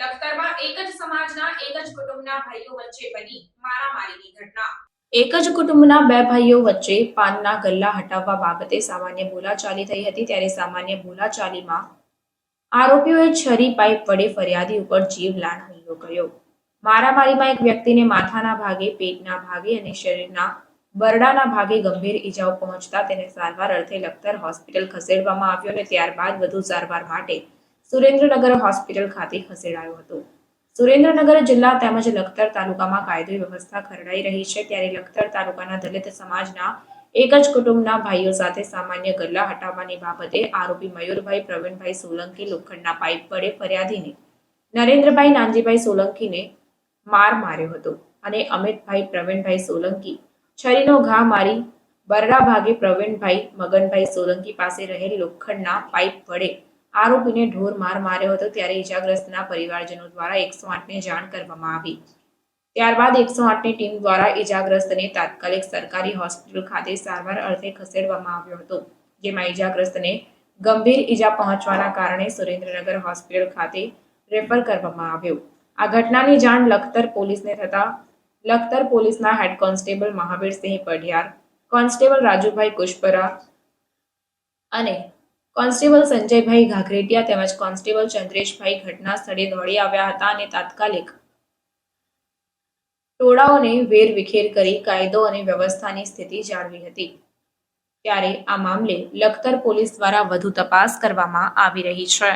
લખતરમાં એક જ સમાજના એક જ કુટુંબના ભાઈઓ વચ્ચે બની મારામારીની ઘટના. એક જ કુટુંબના બે ભાઈઓ વચ્ચે પાનના ગલ્લા હટાવવા બાબતે સામાન્ય બોલાચાલી થઈ હતી ત્યારે સામાન્ય બોલાચાલીમાં આરોપીઓએ છરી પાઇપ વડે ફરિયાદી ઉપર જીવલાણ હુમલો કર્યો. મારામારીમાં એક વ્યક્તિને માથાના ભાગે, પેટના ભાગે અને શરીરના બરડાના ભાગે ગંભીર ઈજાઓ પહોંચતા તેને સારવાર અર્થે લખતર હોસ્પિટલ ખસેડવામાં આવ્યો અને ત્યારબાદ વધુ સારવાર માટે સુરેન્દ્રનગર હોસ્પિટલ ખાતે ખસેડાયો હતો. સુરેન્દ્રનગર જિલ્લા તેમજ લખતર તાલુકામાં કાયદો વ્યવસ્થા ખરડાઈ રહી છે ત્યારે લખતર તાલુકાના દલિત સમાજના એક જ કુટુંબના ભાઈઓ સાથે સામાન્ય ગલ્લા હટાવવાની બાબતે આરોપી મયુરભાઈ, પ્રવીણભાઈ સોલંકી લોખંડના પાઇપ વડે ફરિયાદીને નરેન્દ્રભાઈ નાનજીભાઈ સોલંકીને માર માર્યો હતો અને અમિતભાઈ, પ્રવીણભાઈ સોલંકી છરીનો ઘા મારી બરડા ભાગે પ્રવીણભાઈ, મગનભાઈ સોલંકી પાસે રહેલ લોખંડના પાઇપ વડે આરોપીને ઢોર માર માર્યો હતો ત્યારે ઈજાગ્રસ્તના પરિવારજનો દ્વારા એકસો આઠને જાણ કરવામાં આવી. ત્યારબાદ એકસો આઠની ટીમ દ્વારા ઈજાગ્રસ્તને તાત્કાલિક સરકારી હોસ્પિટલ ખાતે સારવાર અર્થે ખસેડવામાં આવ્યો હતો, જેમાં ઈજાગ્રસ્તને ગંભીર ઈજા પહોંચવાના કારણે સુરેન્દ્રનગર હોસ્પિટલ ખાતે રેફર કરવામાં આવ્યો. આ ઘટનાની જાણ લખતર પોલીસને થતા લખતર પોલીસના head constable Mahavirsinh Padhiyar, constable Rajubhai Kushpara અને કોન્સ્ટેબલ સંજયભાઈ ઘાઘરેટિયા તેમજ કોન્સ્ટેબલ ચંદ્રેશભાઈ ઘટના સ્થળે દોડી આવ્યા હતા અને તાત્કાલિક ટોળાઓને વેરવિખેર કરી કાયદો અને વ્યવસ્થાની સ્થિતિ જાળવી હતી. ત્યારે આ મામલે લખતર પોલીસ દ્વારા વધુ તપાસ કરવામાં આવી રહી છે.